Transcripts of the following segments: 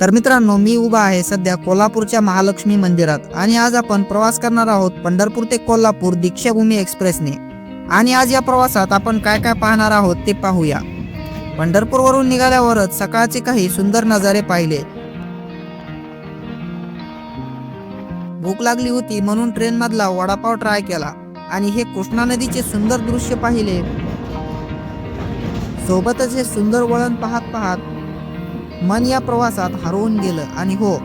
तर मित्रांनो मी उभा आहे सध्या कोल्हापूरच्या महालक्ष्मी मंदिरात आणि आज आपण प्रवास करणार आहोत पंढरपूर ते कोल्हापूर दीक्षाभूमी एक्सप्रेसने. आणि आज या प्रवासात आपण काय काय पाहणार आहोत ते पाहूया. पंढरपूरवरून निघाल्यावरच सकाळचे काही सुंदर नजारे पाहिले. भूक लागली होती म्हणून ट्रेन मधला वडापाव ट्राय केला आणि हे कृष्णा नदीचे सुंदर दृश्य पाहिले. सोबतच हे सुंदर वळण पाहत पाहत मन या प्रवासात हरवून गेलं. आणि हो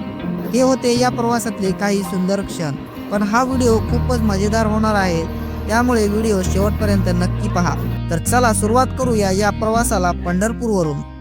हे होते या प्रवासातले काही सुंदर क्षण. पण हा व्हिडिओ खूपच मजेदार होणार आहे. त्यामुळे व्हिडिओ शेवटपर्यंत नक्की पहा. तर चला सुरुवात करूया या प्रवासाला पंढरपूरवरून.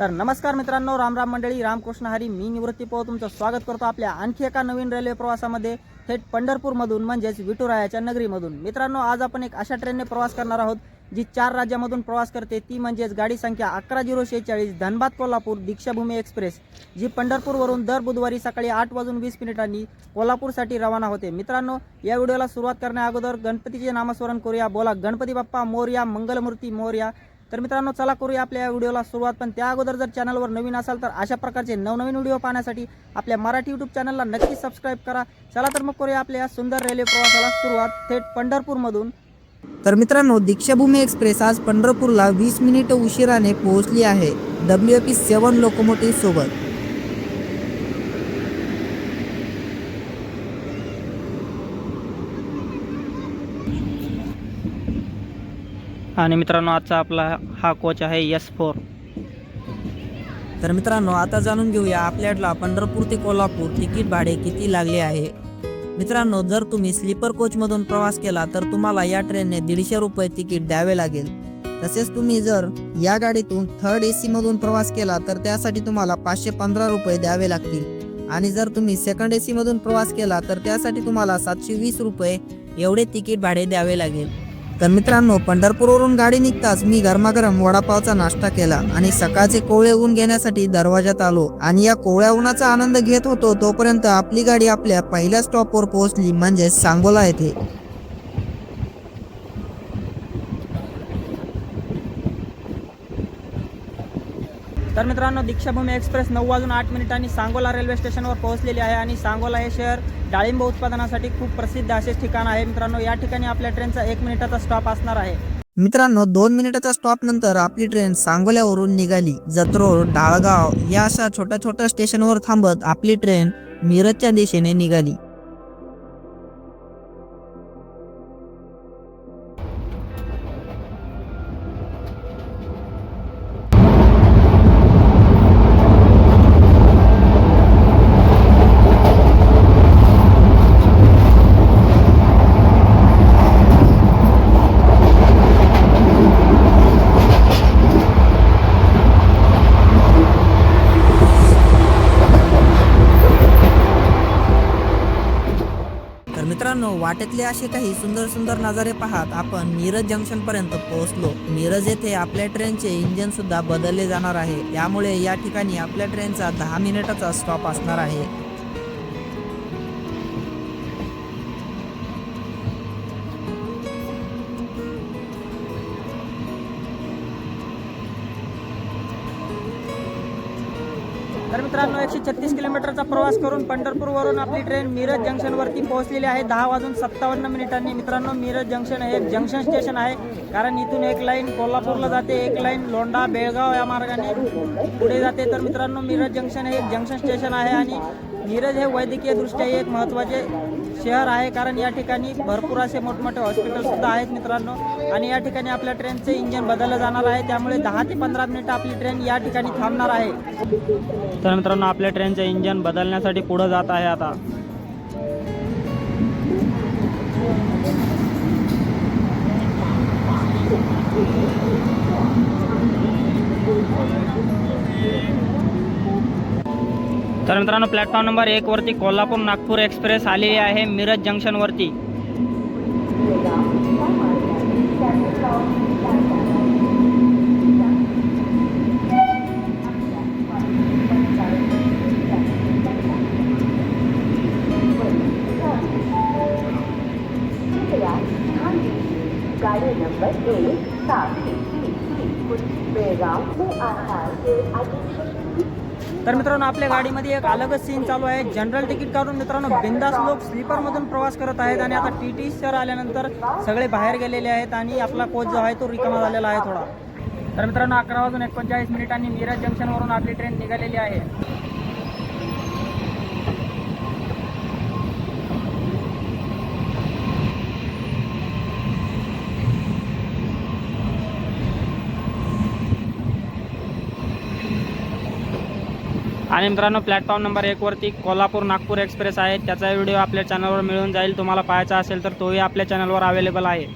तर नमस्कार मित्रांनो राम राम मंडळी रामकृष्ण हरी. मी निवृत्ती पोह तुमचं स्वागत करतो आपल्या आणखी एका नवीन रेल्वे प्रवासामध्ये थेट पंढरपूरमधून म्हणजेच विठुरायाच्या नगरीमधून. मित्रांनो आज आपण एक अशा ट्रेनने प्रवास करणार आहोत जी चार राज्यामधून प्रवास करते. ती म्हणजेच गाडी संख्या अकरा झिरो शेहेचाळीस धनबाद कोल्हापूर दीक्षाभूमी एक्सप्रेस जी पंढरपूरवरून दर बुधवारी सकाळी आठ वाजून वीस मिनिटांनी कोल्हापूरसाठी रवाना होते. मित्रांनो या व्हिडिओला सुरुवात करण्या अगोदर गणपतीचे नामस्मरण करूया. बोला गणपती बाप्पा मोर्या मंगलमूर्ती मोर्या तर मित्रांनो चला करूया आपल्या या व्हिडिओला सुरुवात. पण त्या अगोदर जर चॅनलवर नवीन असाल तर अशा प्रकारचे नवनवीन व्हिडिओ पाहण्यासाठी आपल्या मराठी यूट्यूब चॅनलला नक्की सबस्क्राईब करा. चला तर मग करूया आपल्या या सुंदर रेल्वे प्रवासाला सुरुवात. थेट पंढरपूरमधून. तर मित्रांनो दीक्षाभूमी एक्सप्रेस आज पंढरपूरला वीस मिनिटं उशिराने पोहोचली आहे. डब्ल्यू पी सेवन लोकोमोटिव्ह सोबत. आणि मित्रांनो आजचा आपला हा कोच आहे यस फोर. तर मित्रांनो आता जाणून घेऊया आपल्याला पंढरपूर ते कोल्हापूर तिकीट भाडे किती लागले आहे. मित्रांनो जर तुम्ही स्लीपर कोचमधून प्रवास केला तर तुम्हाला या ट्रेनने दीडशे रुपये तिकीट द्यावे लागेल. तसेच तुम्ही जर या गाडीतून थर्ड ए मधून प्रवास केला तर त्यासाठी तुम्हाला पाचशे पंधरा रुपये द्यावे लागतील. आणि जर तुम्ही सेकंड ए मधून प्रवास केला तर त्यासाठी तुम्हाला सातशे वीस रुपये एवढे तिकीट भाडे द्यावे लागेल. तर मित्रांनो पंढरपूरवरून गाडी निघताच मी गरमागरम वडापावचा नाश्ता केला आणि सकाळचे कोवळे ऊन घेण्यासाठी दरवाजात आलो आणि या कोवळ्या उन्हाचा आनंद घेत होतो तोपर्यंत आपली गाडी आपल्या पहिल्या स्टॉपवर पोहोचली म्हणजे सांगोला येथे. तर मित्रांनो दीक्षाभूमी एक्सप्रेस नऊ वाजून आठ मिनिटांनी सांगोला रेल्वे स्टेशनवर पोहोचलेली आहे आणि सांगोला हे शहर डाळिंब उत्पादनासाठी खूप प्रसिद्ध असे ठिकाण आहे. मित्रांनो या ठिकाणी आपल्या ट्रेनचा एक मिनिटाचा स्टॉप असणार आहे. मित्रांनो दोन मिनिटाच्या स्टॉप नंतर आपली ट्रेन सांगोल्यावरून निघाली. जत्रोड डाळगाव या अशा छोट्या छोट्या स्टेशनवर थांबत आपली ट्रेन मिरजच्या दिशेने निघाली. वाटेतले असे काही सुंदर सुंदर नजारे पाहत आपण मिरज जंक्शन पर्यंत पोहोचलो. मिरज येथे आपल्या ट्रेनचे इंजिन सुद्धा बदलले जाणार आहे. त्यामुळे या ठिकाणी आपल्या ट्रेनचा दहा मिनिटाचा स्टॉप असणार आहे. मित्रांनो एकशे छत्तीस किलोमीटरचा प्रवास करून पंढरपूरवरून आपली ट्रेन मिरज जंक्शनवरती पोहोचलेली आहे. दहा वाजून सत्तावन्न मिनिटांनी. मित्रांनो मिरज जंक्शन हे एक जंक्शन स्टेशन आहे. कारण इथून एक लाईन कोल्हापूरला जाते एक लाईन लोंढा बेळगाव या मार्गाने पुढे जाते. तर मित्रांनो मिरज जंक्शन हे एक जंक्शन स्टेशन आहे आणि मिरज हे वैद्यकीयदृष्ट्या एक महत्त्वाचे शहर आहे कारण या ठिकाणी भरपूर असे मोठमोठे हॉस्पिटल सुद्धा आहेत मित्रांनो. आणि या ठिकाणी आपल्या ट्रेनचे इंजिन बदललं जाणार आहे. त्यामुळे दहा ते पंधरा मिनिटं आपली ट्रेन या ठिकाणी थांबणार आहे. तर मित्रांनो आपल्या ट्रेनचं इंजन बदलण्यासाठी पुढं जात आहे आता. तर मित्रांनो प्लॅटफॉर्म नंबर एकवरती कोल्हापूर नागपूर एक्सप्रेस आलेली आहे मिरज जंक्शनवरती गाड़ी नंबर एक सात तीन तीन बेळगाव से हो आधार के आदेश तर मित्रांनो आपल्या गाडीमध्ये एक अलगच सीन चालू आहे. जनरल तिकीट काढून मित्रांनो बिंदास लोक स्लीपरमधून प्रवास करत आहेत आणि आता टी टी सर आल्यानंतर सगळे बाहेर गेलेले आहेत आणि आपला कोच जो आहे तो रिकामा झालेला आहे थोडा. तर मित्रांनो अकरा वाजून एकोणचाळीस मिनिटांनी मिरज जंक्शनवरून आपली ट्रेन निघालेली आहे. आणि मित्रांनो प्लॅटफॉर्म नंबर एकवरती कोल्हापूर नागपूर एक्सप्रेस आहे. त्याचा व्हिडिओ आपल्या चॅनलवर मिळून जाईल. तुम्हाला पाहायचा असेल तर तोही आपल्या चॅनलवर अवेलेबल आहे.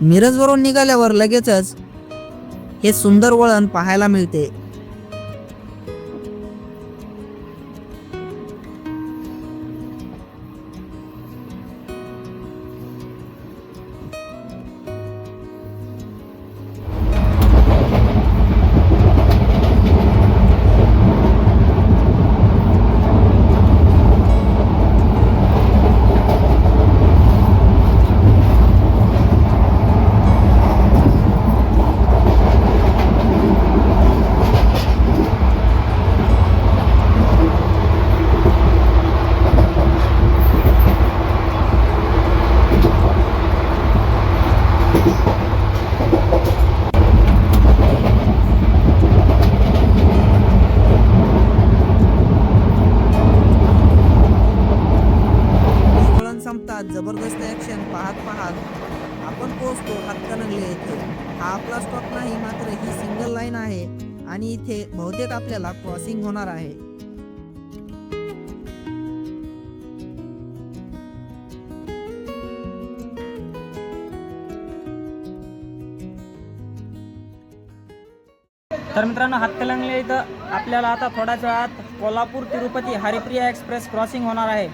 मिरजवरून निघाल्यावर लगेचच हे सुंदर वळण पाहायला मिळते. इथे बहुतेक आपल्याला क्रॉसिंग होणार आहे. तर मित्रांनो हातकलंगले इथं आपल्याला आता थोड्याच वेळात कोल्हापूर तिरुपती हरिप्रिया एक्सप्रेस क्रॉसिंग होणार आहे.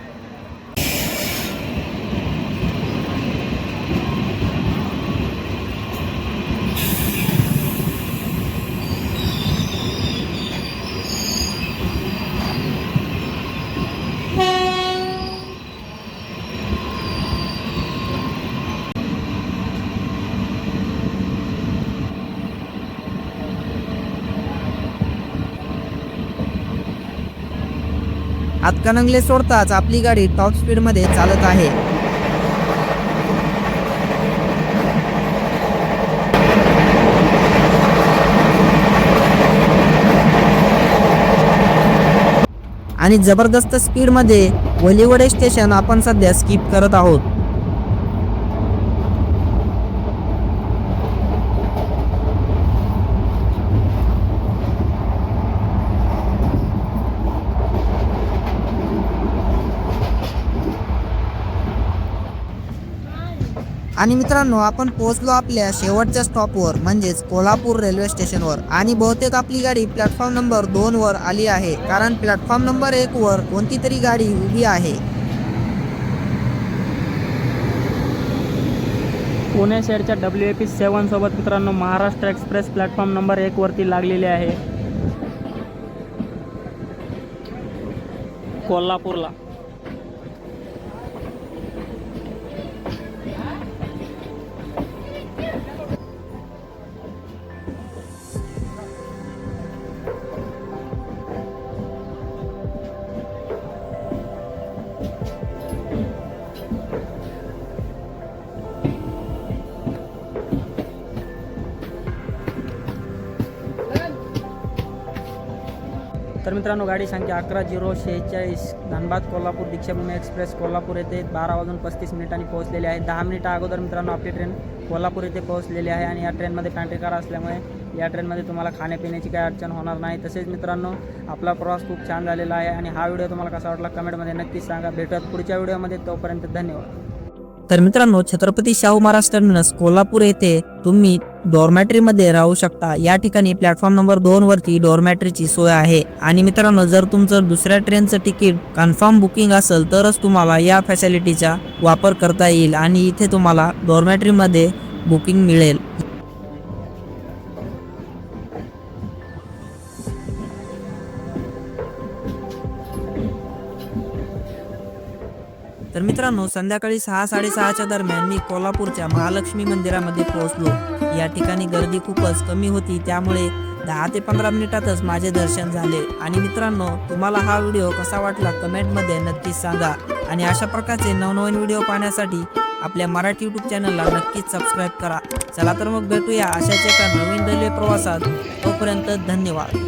हातकणंगले सोडताच आपली गाडी टॉप स्पीडमध्ये चालत आहे. आणि जबरदस्त स्पीडमध्ये वलिवडे स्टेशन आपण सध्या स्किप करत आहोत. आणि मित्रांनो आपण पोहोचलो आपल्या शेवटच्या स्टॉपवर म्हणजेच कोल्हापूर रेल्वे स्टेशनवर आणि बहुतेक आपली गाडी प्लॅटफॉर्म नंबर दोन वर आली आहे कारण प्लॅटफॉर्म नंबर एक वर कोणती तरी गाडी उभी आहे. पुणे शहरच्या डब्ल्यू ए पी सेवन सोबत मित्रांनो महाराष्ट्र एक्सप्रेस प्लॅटफॉर्म नंबर एक वरती लागलेली आहे. कोल्हापूरला. मित्रांनो गाडी संख्या अकरा झिरो शेहेचाळीस. धनबाद कोल्हापूर दीक्षाभूमी एक्सप्रेस कोल्हापूर येथे बारा वाजून पस्तीस मिनिटांनी पोहोचलेली आहे. दहा मिनिटं अगोदर मित्रांनो आपली ट्रेन कोल्हापूर येथे पोहोचलेली आहे आणि या ट्रेनमध्ये पॅन्ट्री कार असल्यामुळे या ट्रेनमध्ये तुम्हाला खाण्यापिण्याची काही अडचण होणार नाही. तसेच मित्रांनो आपला प्रवास खूप छान झालेला आहे आणि हा व्हिडिओ तुम्हाला कसा वाटला कमेंटमध्ये नक्कीच सांगा. भेटत पुढच्या व्हिडिओमध्ये. तोपर्यंत धन्यवाद. तर मित्रांनो छत्रपती शाहू महाराज टर्मिनस कोल्हापूर येथे तुम्ही डॉर्मॅट्रीमध्ये राहू शकता. या ठिकाणी प्लॅटफॉर्म नंबर दोन वरती डॉर्मॅट्रीची सोय आहे. आणि मित्रांनो जर तुमचं दुसऱ्या ट्रेनचं तिकीट कन्फर्म बुकिंग असेल तरच तुम्हाला या फॅसिलिटीचा वापर करता येईल आणि इथे तुम्हाला डॉर्मॅट्रीमध्ये बुकिंग मिळेल. तर मित्रांनो संध्याकाळी सहा साडेसहाच्या दरम्यान मी कोल्हापूरच्या महालक्ष्मी मंदिरामध्ये पोहोचलो. या ठिकाणी गर्दी खूपच कमी होती. त्यामुळे दहा ते पंधरा मिनिटातच माझे दर्शन झाले. आणि मित्रांनो तुम्हाला हा व्हिडिओ कसा वाटला कमेंटमध्ये नक्कीच सांगा. आणि अशा प्रकारचे नवनवीन व्हिडिओ पाहण्यासाठी आपल्या मराठी यूट्यूब चॅनलला नक्कीच सबस्क्राईब करा. चला तर मग भेटूया अशाच एका नवीन रेल्वे प्रवासात. तोपर्यंत धन्यवाद.